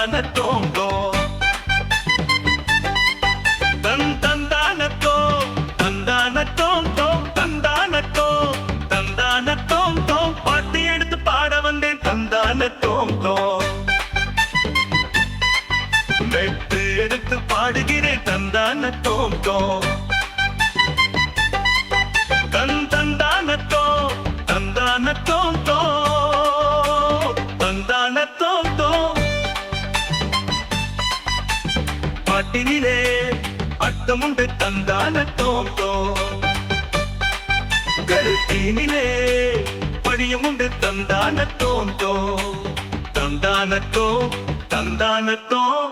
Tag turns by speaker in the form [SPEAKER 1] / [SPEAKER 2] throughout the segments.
[SPEAKER 1] ತಂದಾನ ತೋಂಗೋ ತನ್ ತಂದಾನ ತೋ ತಂದಾನ ತೋಂ ತೋಂ ತಂದಾನ ತೋ ತಂದಾன தோம் தோம் பாட்டு எடுத்து பாட வந்தேன் தந்தான தோம் தோம் வெட்டு எடுத்து பாடுகிறேன் தந்தான தோம் தோம் தன் தந்தான தோம் தந்தான தோம் தோம் தந்தான தோம் பாட்டினிலே அட்டமுண்டு தந்தான தோம் தோம் கருத்தினிலே படியமுண்டு தந்தான தோம் தோம் தந்தான தோம் தந்தான தோம்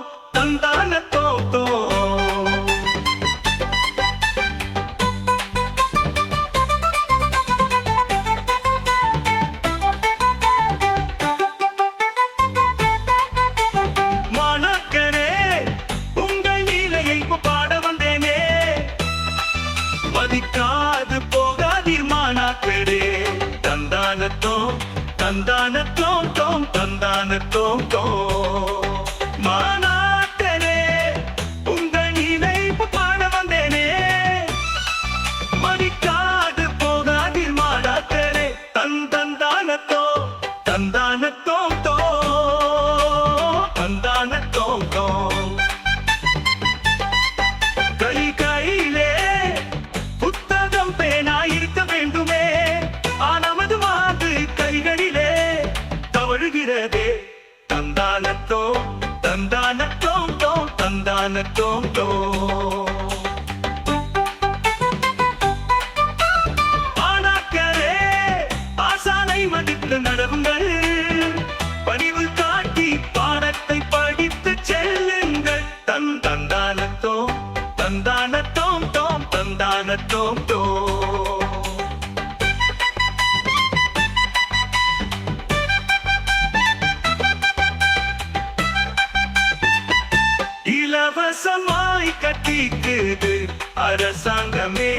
[SPEAKER 1] தந்தானத்தோம் தந்தானத்தோம் தோம் தந்தானத்தோம் தோம் மாநாட்டனே உங்கள் நினைப்பு பாட வந்தேனே. மதிக்காது போகாதீர் மாணாக்கரே தன் தந்தானத்தோம் தந்தானத்தோம் தோம் தந்தானத்தோம் தோம் தந்தானத்தோம் தோம். இலவசமாய் கட்டிக்குது அரசாங்கமே.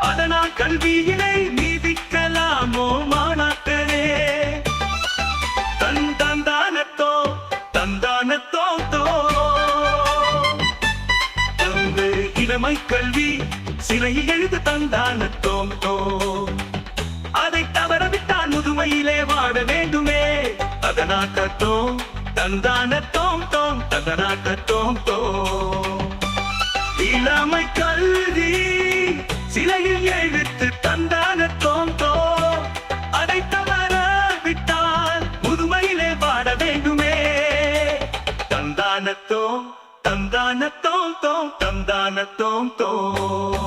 [SPEAKER 1] அதனால் கல்வியினை நீதிக்கலாமோ மாணாக்கரே. தன் தந்தானத்தோ தந்தானத்தோ தோ. தந்து இளமை கல்வி சிலை எழுது தந்தானத்தோம் தோ. அதை தவறவிட்டால் முதுமையிலே வாட வேண்டுமே. அதனாக்கத்தோம் தந்தான தோம் தோம் தந்தனாக்கத்தோம் தோம் தோம். இளமை கல்வி சிலையில் எழுத்து தந்தான தோம் தோம். அதை தவற விட்டால் முதுமையிலே பாட வேண்டுமே. தந்தான தோம் தந்தான தோம் தோம் தந்தான தோம் தோம்.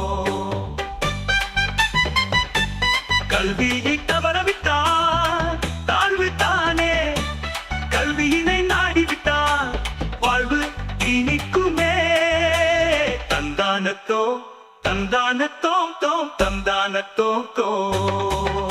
[SPEAKER 1] தந்தானத்தோ தந்தானத்தோம் தோம் தந்தானத்தோம் தோம்.